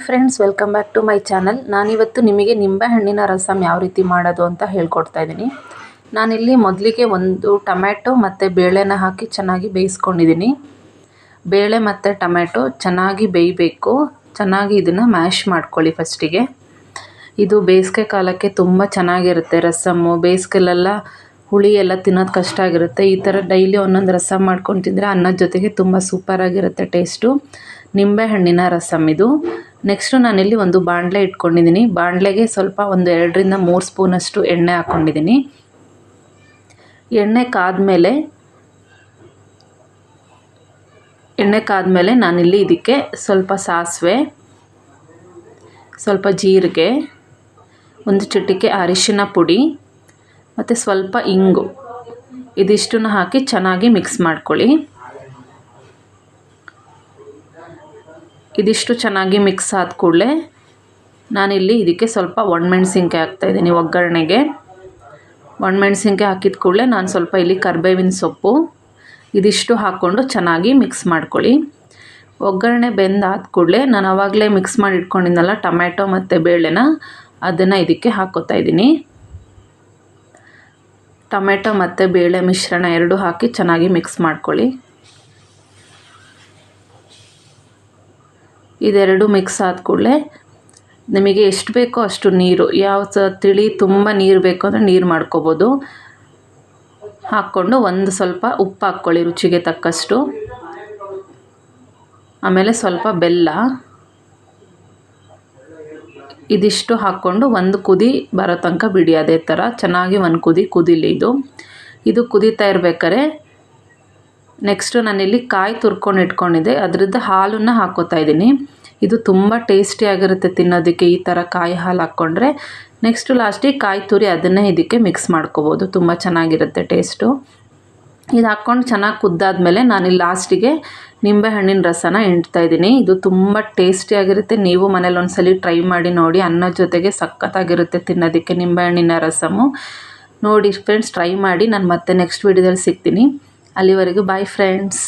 Friends welcome back to my channel ನಾನಿವತ್ತು ನಿಮಗೆ ನಿಂಬೆಹಣ್ಣಿನ ರಸಮ್ ಯಾವ ರೀತಿ ಮಾಡೋದು ಅಂತ ಹೇಳ್ಕೊಡ್ತಾ ಇದ್ದೀನಿ. ನಾನಿಲ್ಲಿ ಮೊದಲಿಗೆ ಒಂದು ಟೊಮ್ಯಾಟೊ ಮತ್ತು ಬೇಳೆನ ಹಾಕಿ ಚೆನ್ನಾಗಿ ಬೇಯಿಸ್ಕೊಂಡಿದ್ದೀನಿ. ಬೇಳೆ ಮತ್ತು ಟೊಮ್ಯಾಟೊ ಚೆನ್ನಾಗಿ ಬೇಯಬೇಕು. ಚೆನ್ನಾಗಿ ಇದನ್ನು ಮ್ಯಾಶ್ ಮಾಡ್ಕೊಳ್ಳಿ ಫಸ್ಟಿಗೆ. ಇದು ಬೇಸಿಗೆ ಕಾಲಕ್ಕೆ ತುಂಬ ಚೆನ್ನಾಗಿರುತ್ತೆ ರಸಮ್ಮು. ಬೇಸಿಗೆಲೆಲ್ಲ ಹುಳಿ ಎಲ್ಲ ತಿನ್ನೋದು ಕಷ್ಟ ಆಗಿರುತ್ತೆ. ಈ ಥರ ಡೈಲಿ ಒಂದೊಂದು ರಸ ಮಾಡ್ಕೊಂಡು ತಿಂದರೆ ಅನ್ನದ ಜೊತೆಗೆ ತುಂಬ ಸೂಪರಾಗಿರುತ್ತೆ ಟೇಸ್ಟು ನಿಂಬೆಹಣ್ಣಿನ ರಸಮ್ ಇದು. ನೆಕ್ಸ್ಟು ನಾನಿಲ್ಲಿ ಒಂದು ಬಾಣಲೆ ಇಟ್ಕೊಂಡಿದ್ದೀನಿ ಬಾಣಲೆಗೆ ಸ್ವಲ್ಪ ಒಂದು ಎರಡರಿಂದ ಮೂರು ಸ್ಪೂನಷ್ಟು ಎಣ್ಣೆ ಹಾಕ್ಕೊಂಡಿದ್ದೀನಿ ಎಣ್ಣೆ ಕಾದ್ಮೇಲೆ ಎಣ್ಣೆ ಕಾದ್ಮೇಲೆ ನಾನಿಲ್ಲಿ ಇದಕ್ಕೆ ಸ್ವಲ್ಪ ಸಾಸಿವೆ, ಸ್ವಲ್ಪ ಜೀರಿಗೆ, ಒಂದು ಚಿಟಿಕೆ ಅರಿಶಿನ ಪುಡಿ ಮತ್ತು ಸ್ವಲ್ಪ ಇಂಗು. ಇದಿಷ್ಟನ್ನು ಹಾಕಿ ಚೆನ್ನಾಗಿ ಮಿಕ್ಸ್ ಮಾಡ್ಕೊಳ್ಳಿ. ಇದಿಷ್ಟು ಚೆನ್ನಾಗಿ ಮಿಕ್ಸ್ ಆದ ಕೂಡಲೇ ನಾನಿಲ್ಲಿ ಇದಕ್ಕೆ ಸ್ವಲ್ಪ ಒಣಮೆಣ್ಸಿನ್ಕಾಯಿ ಹಾಕ್ತಾಯಿದ್ದೀನಿ ಒಗ್ಗರಣೆಗೆ. ಒಣಮೆಣ್ಸಿನ್ಕಾಯಿ ಹಾಕಿದ ಕೂಡಲೇ ನಾನು ಸ್ವಲ್ಪ ಇಲ್ಲಿ ಕರ್ಬೇವಿನ ಸೊಪ್ಪು ಇದಿಷ್ಟು ಹಾಕ್ಕೊಂಡು ಚೆನ್ನಾಗಿ ಮಿಕ್ಸ್ ಮಾಡ್ಕೊಳ್ಳಿ. ಒಗ್ಗರಣೆ ಬೆಂದಾದ ಕೂಡಲೇ ನಾನು ಆವಾಗಲೇ ಮಿಕ್ಸ್ ಮಾಡಿ ಇಟ್ಕೊಂಡಿದ್ದೆನಲ್ಲ ಟೊಮ್ಯಾಟೊ ಮತ್ತು ಬೇಳೆನ ಅದನ್ನು ಇದಕ್ಕೆ ಹಾಕೋತಾ ಇದ್ದೀನಿ. ಟೊಮೆಟೊ ಮತ್ತು ಬೇಳೆ ಮಿಶ್ರಣ ಎರಡು ಹಾಕಿ ಚೆನ್ನಾಗಿ ಮಿಕ್ಸ್ ಮಾಡ್ಕೊಳ್ಳಿ. ಇದೆರಡು ಮಿಕ್ಸ್ ಆದ ಕೂಡಲೇ ನಿಮಗೆ ಎಷ್ಟು ಬೇಕೋ ಅಷ್ಟು ನೀರು, ಯಾವ ತಿಳಿ ತುಂಬ ನೀರು ಬೇಕು ಅಂದರೆ ನೀರು ಮಾಡ್ಕೋಬೋದು. ಹಾಕ್ಕೊಂಡು ಒಂದು ಸ್ವಲ್ಪ ಉಪ್ಪು ಹಾಕ್ಕೊಳ್ಳಿ ರುಚಿಗೆ ತಕ್ಕಷ್ಟು. ಆಮೇಲೆ ಸ್ವಲ್ಪ ಬೆಲ್ಲ. ಇದಿಷ್ಟು ಹಾಕ್ಕೊಂಡು ಒಂದು ಕುದಿ ಬರೋ ತನಕ ಬಿಡಿ. ಅದೇ ಥರ ಚೆನ್ನಾಗಿ ಒಂದು ಕುದಿ ಕುದಿಲಿ ಇದು. ಇದು ಕುದೀತಾ ಇರ್ಬೇಕಾರೆ ನೆಕ್ಸ್ಟು ನಾನಿಲ್ಲಿ ಕಾಯಿ ತುರ್ಕೊಂಡು ಇಟ್ಕೊಂಡಿದ್ದೆ. ಅದರದ್ದು ಹಾಲನ್ನು ಹಾಕೋತಾ ಇದ್ದೀನಿ. ಇದು ತುಂಬ ಟೇಸ್ಟಿಯಾಗಿರುತ್ತೆ ತಿನ್ನೋದಕ್ಕೆ ಈ ಥರ ಕಾಯಿ ಹಾಲು ಹಾಕ್ಕೊಂಡ್ರೆ. ನೆಕ್ಸ್ಟು ಲಾಸ್ಟಿಗೆ ಕಾಯಿ ತುರಿ ಅದನ್ನೇ ಇದಕ್ಕೆ ಮಿಕ್ಸ್ ಮಾಡ್ಕೋಬೋದು. ತುಂಬ ಚೆನ್ನಾಗಿರುತ್ತೆ ಟೇಸ್ಟು ಇದು ಹಾಕ್ಕೊಂಡು ಚೆನ್ನಾಗಿ ಕುದ್ದಾದಮೇಲೆ ಇಲ್ಲಿ ಲಾಸ್ಟಿಗೆ ನಿಂಬೆಹಣ್ಣಿನ ರಸನ ಹಿಂಡ್ತಾ ಇದ್ದೀನಿ. ಇದು ತುಂಬ ಟೇಸ್ಟಿಯಾಗಿರುತ್ತೆ ನೀವು ಮನೇಲಿ ಒಂದ್ಸಲಿ ಟ್ರೈ ಮಾಡಿ ನೋಡಿ. ಅನ್ನ ಜೊತೆಗೆ ಸಖತ್ತಾಗಿರುತ್ತೆ ತಿನ್ನೋದಕ್ಕೆ ನಿಂಬೆಹಣ್ಣಿನ ರಸಮು. ನೋಡಿ ಫ್ರೆಂಡ್ಸ್ ಟ್ರೈ ಮಾಡಿ. ನಾನು ಮತ್ತೆ ನೆಕ್ಸ್ಟ್ ವೀಡಿಯೋದಲ್ಲಿ ಸಿಗ್ತೀನಿ. ಅಲ್ಲಿವರೆಗೂ ಬಾಯ್ ಫ್ರೆಂಡ್ಸ್